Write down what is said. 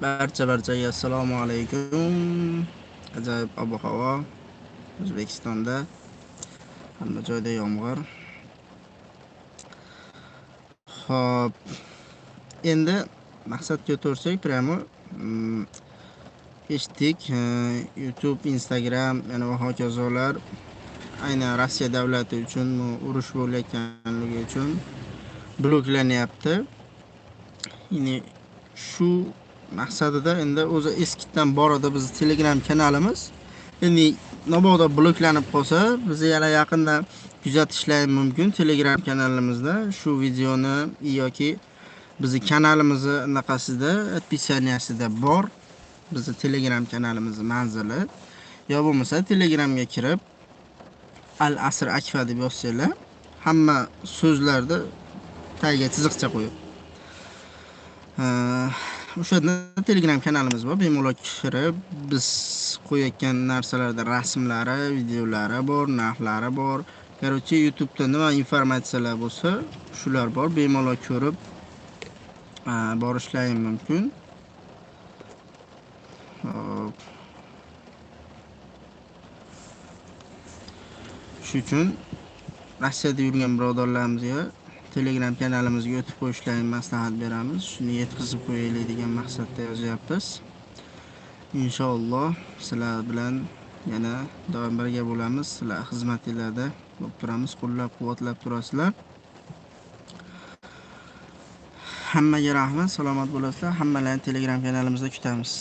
Barcha barchaga assalomu alaykum. Ajoyib ob-havo O'zbekistonda hamma joyda yomg'ir. Xo'p, endi maqsadga o'tsak, прямо mm, eshitdik YouTube, Instagram yana va hokazolar aynan Rossiya davlati uchun urush bo'layotganligi uchun bloklanyapti. Ya'ni shu maqsadida endi o'zi eskidan bor edi bizni Telegram kanalimiz. Endi mabodo bloklanib qolsa, bizni yana yaqinda kuzatishlari mumkin Telegram kanalimizda shu videoni yoki bizni kanalimizni anaqasida отписаниясida bor. Bizni Telegram kanalimizni manzili yo bo'lmasa Telegramga kirib Al Asr Akfa deb yozsanglar, hamma so'zlarni tagiga chiziqcha qo'yib o'sha telegram kanalimiz bor. Bemalol kirib biz qo'yayotgan narsalarda rasmlari videolari bor narxlari bor. Короче youtubeda nima informatsiyalar bo'lsa shular bor. Bemalol ko'rib borishlari mumkin. Hop shuning uchun rossiyada yurgan birodarlarimizga telegram kanalimizga o'tib qo'yishlarini maslahat beramiz. Shuni yetkazib qo'yaylik degan maqsadda yozyapmiz. Inshaalloh sizlar bilan yana doim birga bo'lamiz. Sizlar xizmatinglarda bo'lib turamiz qo'llab quvvatlab turasizlar. Hammaga rahmat salomat bo'lasizlar. Hammalarni telegram kanalimizda kutamiz.